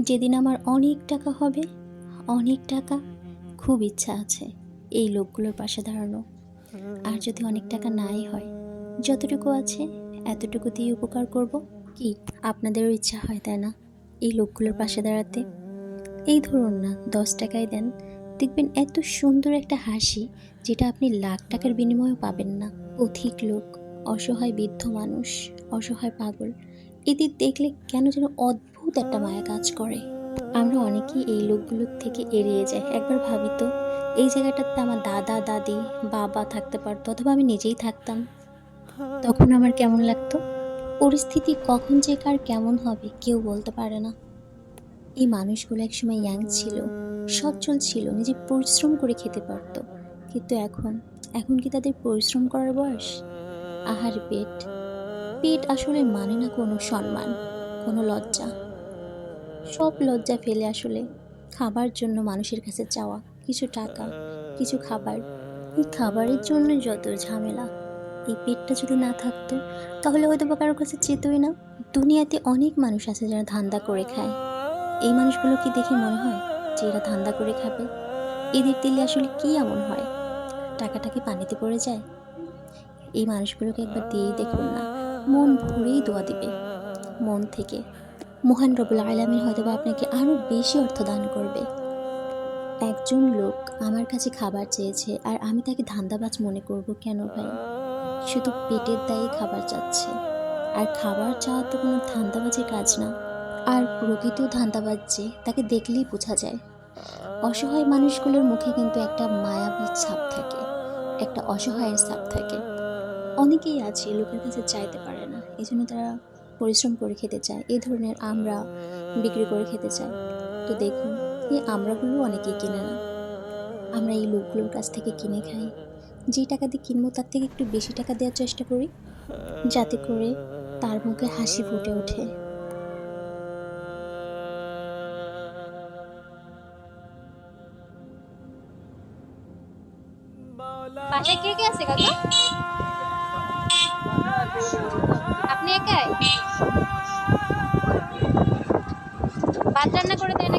যেদিন আমার অনেক টাকা হবে, অনেক টাকা খুব ইচ্ছা আছে এই লোকগুলোর পাশে দাঁড়ানো। আর যদি অনেক টাকা নাই হয়, যতটুকু আছে এতটুকু দিয়ে উপকার করব। কি আপনাদেরও ইচ্ছা হয়, তাই না? এই লোকগুলোর পাশে দাঁড়াতে। এই ধরুন না, দশ টাকায় দেন। দেখবেন এত সুন্দর একটা হাসি যেটা আপনি লাখ টাকার বিনিময়েও পাবেন না। অধিক লোক, অসহায় বৃদ্ধ মানুষ, অসহায় পাগল, এদের দেখলে কেন যেন অদ্ভুত একটা মায়া কাজ করে। আমরা অনেকেই এই লোকগুলোর থেকে এড়িয়ে যাই। একবার ভাবি তো, এই জায়গাটাতে আমার দাদা, দাদি, বাবা থাকতে পারতো অথবা আমি নিজেই থাকতাম। তখন আমার কেমন লাগতো? পরিস্থিতি কখন যে কার কেমন হবে কেউ বলতে পারে না। এই মানুষগুলো একসময় ইয়াং ছিল, সচ্ছল ছিল, নিজে পরিশ্রম করে খেতে পারত। কিন্তু এখন এখন কি তাদের পরিশ্রম করার বয়স? আহার পেট পেট আসলে মানে না কোনো সম্মান, কোনো লজ্জা। সব লজ্জা ফেলে আসলে। খাবার জন্য মানুষের কাছে চাওয়া, কিছু টাকা, কিছু খাবার। এই খাবারের জন্য যত ঝামেলা, এই পেটটা যদি না থাকতো, তাহলে হয়তো বা কারোর কাছে চেতই না। দুনিয়াতে অনেক মানুষ আছে যারা ধান্দা করে খায়। এই মানুষগুলো কি দেখে মনে হয় যে এরা ধান্দা করে খাবে? এদের দিলে আসলে কি এমন হয়? টাকাটা কি পানিতে পড়ে যায়? এই মানুষগুলোকে একবার দিয়েই দেখুন না, মন ভরেই দোয়া দিবে। মন থেকে মহান রবুল আলমিন হয়তো বা আপনাকে আরও বেশি অর্থ দান করবে। একজন লোক আমার কাছে খাবার চেয়েছে আর আমি তাকে ধান্দাবাজ মনে করব কেন ভাই? শুধু পেটের দায়ে খাবার চাচ্ছে। আর খাবার চাওয়া তো কোনো ধান্দাবাজের কাজ না। আর প্রকৃত ধান্দাবাজ যে, তাকে দেখলেই বোঝা যায়। অসহায় মানুষগুলোর মুখে কিন্তু একটা মায়াবী ছাপ থাকে, একটা অসহায়ের ছাপ থাকে। অনেকেই আছে, লোকের কাছে চাইতে পারে না। এই জন্য তারা পরিশ্রম করে খেতে চায়, এই ধরনের আমরা বিক্রি করে খেতে চায় তো দেখুন, এই আমরাগুলো অনেকেই কিনে না। আমরা এই লোকগুলোর কাছ থেকে কিনে খাই। যে টাকা দিয়ে কিনবো, তার থেকে একটু বেশি টাকা দেওয়ার চেষ্টা করি, যাতে করে তার মুখে হাসি ফুটে ওঠে। বাসায় কে কে আছে, কাকা? আপনি একাই? ভাত রান্না করে দেয়